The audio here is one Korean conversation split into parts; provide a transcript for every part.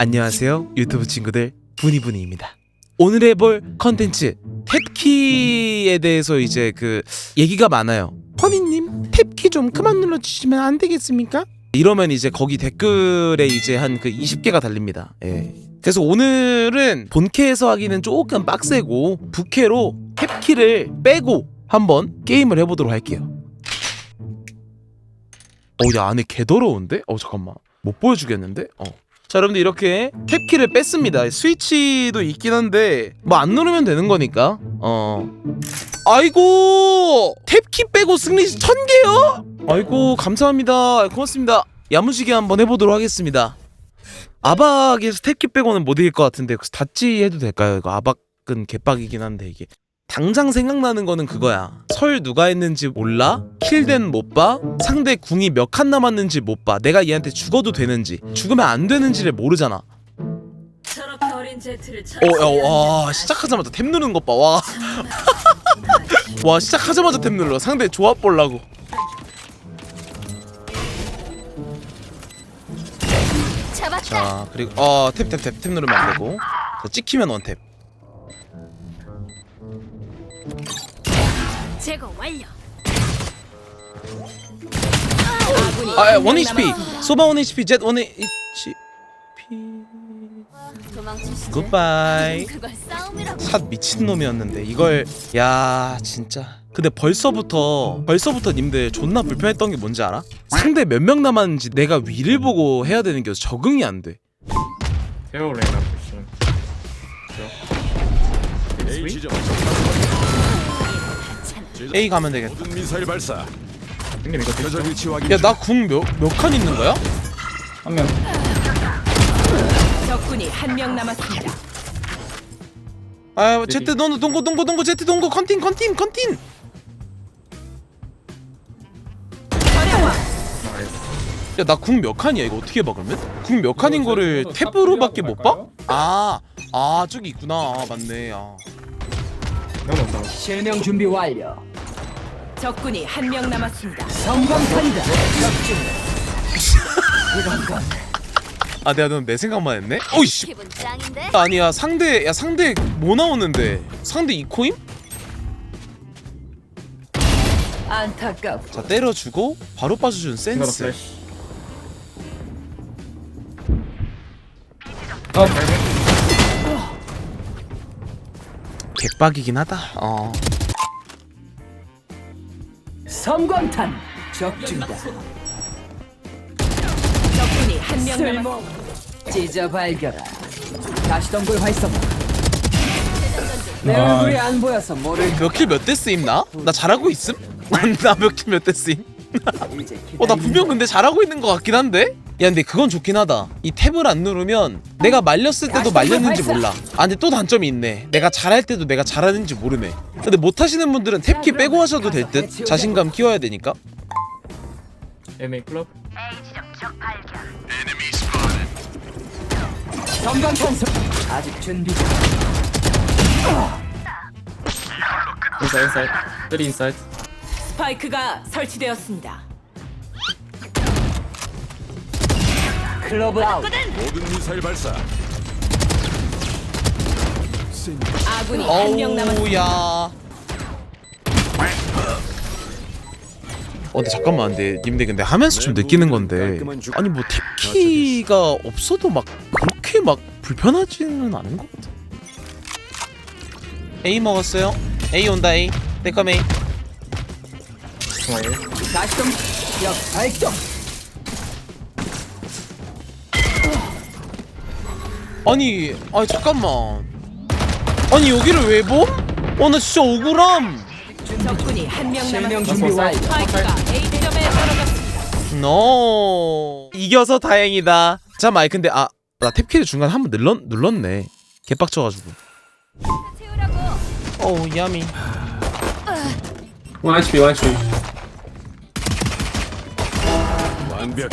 안녕하세요 유튜브 친구들 분이분이입니다 오늘 해볼 컨텐츠 탭키에 대해서 이제 그 얘기가 많아요 퍼니님 탭키 좀 그만 눌러주시면 안 되겠습니까? 이러면 이제 거기 댓글에 이제 한 그 20개가 달립니다 예. 그래서 오늘은 본캐에서 하기는 조금 빡세고 부캐로 탭키를 빼고 한번 게임을 해보도록 할게요 어야 안에 개 더러운데? 어 잠깐만 못 보여주겠는데? 어. 자 여러분들 이렇게 탭키를 뺐습니다. 스위치도 있긴 한데 뭐 안 누르면 되는 거니까. 어. 아이고! 탭키 빼고 승리 1000개요? 아이고 감사합니다. 고맙습니다. 야무지게 한번 해보도록 하겠습니다. 아박에서 탭키 빼고는 못 이길 것 같은데 닷지 해도 될까요? 이거 아박은 개빡이긴 한데 이게 당장 생각나는 거는 그거야. 설 누가 했는지 몰라? 킬된 못 봐? 상대 궁이 몇 칸 남았는지 못 봐. 내가 얘한테 죽어도 되는지, 죽으면 안 되는지를 모르잖아. 저렇게 어린 제트를 어, 야, 와, 시작하자마자 탭 누르는 것 봐. 와, 와, 시작하자마자 탭 눌러. 상대 조합 보려고. 잡았다. 자, 그리고 어, 탭, 탭, 탭, 탭 누르면 안 되고. 자, 찍히면 원탭. 제거 완료. 아, 원 HP. 소바 원 HP, 젯원 HP. 도망칠 수. 굿바이. 그걸 싸움이라고. 삿 미친놈이었는데 이걸 야 진짜 근데 벌써부터 벌써부터 님들 존나 불편했던 게 뭔지 알아? 상대 몇 명 남았는지 내가 위를 보고 해야 되는 게 적응이 안돼 헤어 레이나 지점 A 가면 되겠다 모든 미사일 발사 형님 이거 표적 드시죠? 위치 확인 야 나 궁 몇 몇 칸 있는 거야? 한 명 적군이 한 명 남았습니다. 아 제트 동고 동고 동고 동고 제트 동고 컨틴 컨틴 컨틴 야나 궁 몇 칸이야 이거 어떻게 봐 그러면? 궁 몇 칸인 거를 탭으로밖에 못 봐? 아, 아 저기 있구나 아, 맞네 아. 실명 준비 완료. 적군이 한 명 남았습니다. 성광탄이다. 아 내가 너내 생각만 했네? 어이씨 기분 짱인데? 아니야 상대 야 상대 뭐 나오는데 상대 이코임? 안타깝. 자 때려주고 바로 빠져준 이거다 센스 플래시 어 발매 개빡이긴 하다 어 성광탄. 적중이다. 적군이 한 명 남았습니다. 쓸모. 찢어 발견아. 다시 동굴 활성화. 내 아. 얼굴이 안 보여서 모를 몇 킬 몇 대 쓰임 나? 나 잘하고 있음? 나 몇 킬 몇 대 쓰임? 이제 어나 분명 근데 잘하고 있는 것 같긴 한데? 야 근데 그건 좋긴 하다. 이 탭을 안 누르면 내가 말렸을 때도 말렸는지 몰라. 아 근데 또 단점이 있네. 내가 잘할 때도 내가 잘하는지 모르네. 근데 못하시는 분들은 탭키 빼고 하셔도 될 듯. 자신감 키워야 되니까. MA 클럽. 아직 준비. 인사이드 인사이드 3 인사이드. 스파이크가 설치되었습니다. 클럽 아웃. 모든 미사일 발사 아군이 한 명 남았습니다. 어우 야 어 근데 잠깐만 근데 님들 근데 하면서 좀 느끼는 건데 아니 뭐 탭키가 없어도 막 그렇게 막 불편하지는 않은 것 같아 A 먹었어요 A 온다 A 떼컴 A 다시 동. 역 발동. 아니 아니 잠깐만. 아니 여기를 왜 봄? 어나 진짜 억울함. 적군이 한 명 실명 남았습니다. 준비 완료. 스파이크가 A 지점에 떨어졌습니다. 노 이겨서 다행이다. 잠깐만 근데 아 나 탭키를 중간에 한번 눌렀, 눌렀네. 개빡쳐가지고. 어우 야미. 원 HP 원 HP 완벽해.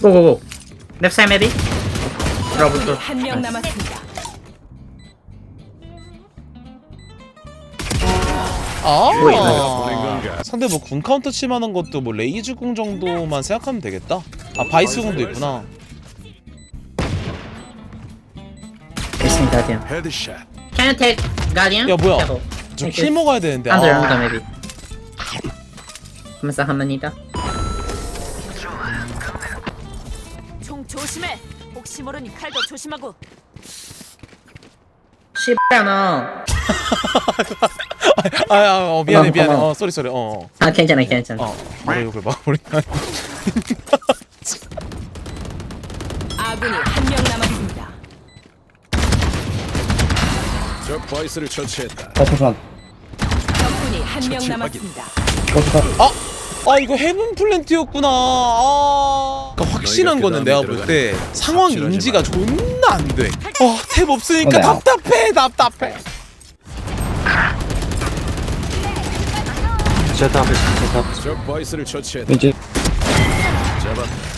고고고. Left side 적군이 한명 남았습니다. 아 상대 뭐 군 카운터 칠만한 것도 뭐 레이즈 궁 정도만 생각하면 되겠다 아 바이스 궁도 있구나 Guardian. 헤드샷. Can you take Guardian? 야, 뭐야? Careful. 좀 Thank 킬 you. 먹어야 되는데 Under, 아. under maybe. Começa a Ramanita. 총 조심해. 혹시 모르니 칼도 조심하고. 씨발 너. 아, 아, 어, 미안해 미안해. 어 쏘리 쏘리 어아 괜찮아 괜찮아. 어, 바로 욕을 막아버린다 아군이 한 명 남았습니다. 적 바이스를 처치했다. 적군이 한 명 남았습니다. 아 이거 헤븐 플랜트였구나 아 확실한 거는 그 내가 볼 때 상황 인지가 존나 안 돼 어 탭 없으니까 답답해 답답해. 적 바이스를 처치했다. 잡았다.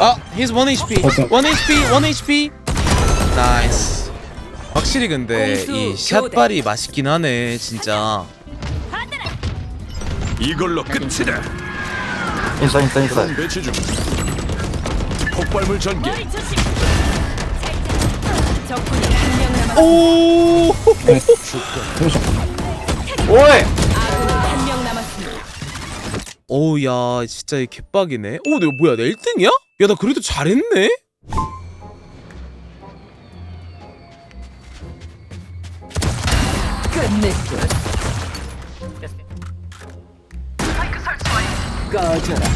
아 he's 1 HP 1 HP 1 HP 나이스. 확실히 근데 이. 샷발이 맛있긴 하네 진짜 이걸로 끝이다. 드론 배치 중. 폭발물 전개. 적군이 한 명. 오 아군이 한명 남았습니다. 어우 야 진짜 이 개빡이네 오 내가 뭐야 내 1등이야? 야 나 그래도 잘했네? 끝냈군. 꺼져라.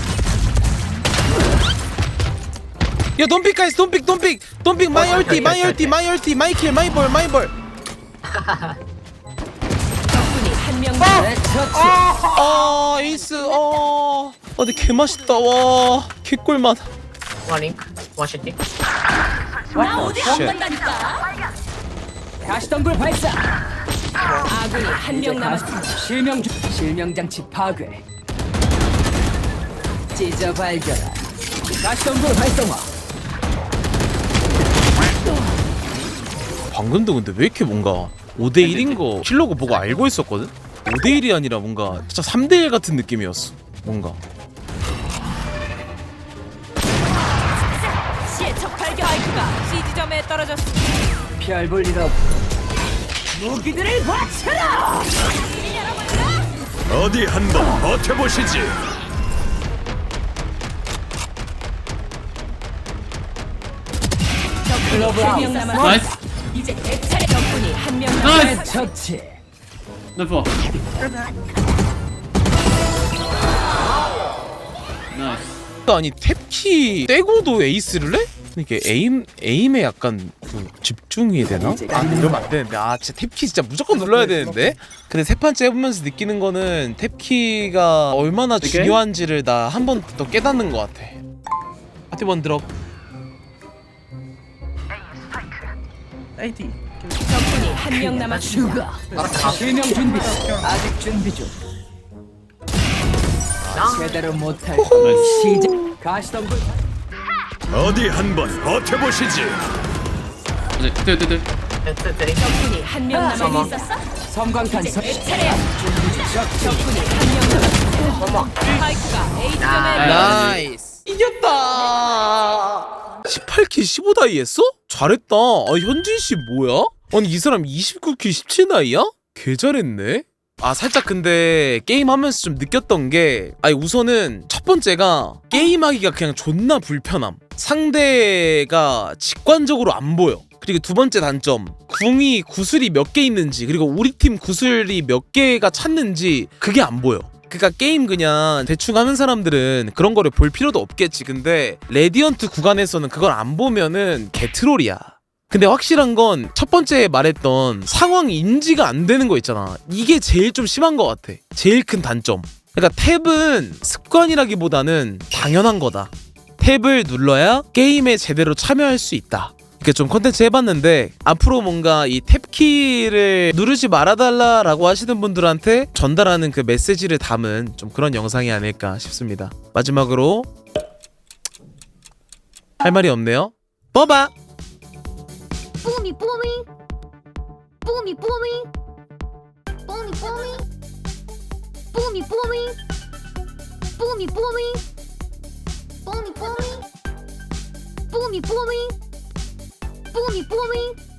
야 돈픽 가이스 돈픽 돈픽 돈픽 마이 얼티 마이 얼티 마이 얼티 마이 킬 마이 볼 마이 볼 적군이 한명 남았습니다. 내 처치. 아 에이스 어 아, 근데 개 맛있다 와 개꿀맛. 나 어디 쉣. 안 간다니까. 가시덤불 발사. 아군이 한 이제 명 남았습니다. 가시 실명 중 실명 장치 파괴. 찢어 발견. 가시덤불 활성화. 방금도 근데 왜 이렇게 뭔가 5대 1인 거 킬로그 보고 알고 있었거든? 5대 1이 아니라 뭔가 진짜 3대 1 같은 느낌이었어 뭔가 시의 적 발견. 스파이크가 C 지점에 떨어졌습니다. 별볼 일 없고. 무기들을 바쳐라. 어디 한번 버텨보시지. 클로브 한명 아웃. 남았습니다. 이제 내 차례. 적군이 한명 남았습니다. 내 처치. 아니 탭키 떼고도 에이스를 해? 이게 에임 에임에 약간 그 집중이 되나? 아 이러면 안 되는데 아 진짜 탭키 진짜 무조건 눌러야 되는데 근데 세 판째 해보면서 느끼는 거는 탭키가 얼마나 중요한지를 나 한 번 더 깨닫는 것 같아 파티 원 드롭 적군이 한 명 남았습니다. 실명 준비. 아직 준비 중. 제대로 못할 시작. 가시덤불. 어디 한번 버텨보시지. 적군이 한 명 남았습니다. 섬광탄 선. 내 차례야. 적군이 한 명 남았습니다. 스파이크가 A 지점에 나이스 이겼다 18킬 15다이 했어? 잘했다. 아 현진 씨 뭐야? 아니 이 사람 29킬 17다이야? 개 잘했네. 아 살짝 근데 게임하면서 좀 느꼈던 게 아니 우선은 첫 번째가 게임하기가 그냥 존나 불편함. 상대가 직관적으로 안 보여. 그리고 두 번째 단점 궁이 구슬이 몇 개 있는지 그리고 우리 팀 구슬이 몇 개가 찼는지 그게 안 보여 그니까 게임 그냥 대충 하는 사람들은 그런 거를 볼 필요도 없겠지 근데 레디언트 구간에서는 그걸 안 보면은 개트롤이야 근데 확실한 건 첫 번째 말했던 상황 인지가 안 되는 거 있잖아. 이게 제일 좀 심한 것 같아. 제일 큰 단점. 그러니까 탭은 습관이라기보다는 당연한 거다. 탭을 눌러야 게임에 제대로 참여할 수 있다. 이렇게 좀 컨텐츠 해봤는데 앞으로 뭔가 이 탭키를 누르지 말아달라라고 하시는 분들한테 전달하는 그 메시지를 담은 좀 그런 영상이 아닐까 싶습니다. 마지막으로 할 말이 없네요. 뽑아. 뽀미 뽀미. 뽀미 뽀미. 뽀미 뽀미. 뽀미 뽀미. 뽀미 뽀미. 뽀미 뽀미. 뽀미 뽀미. boomy boomy.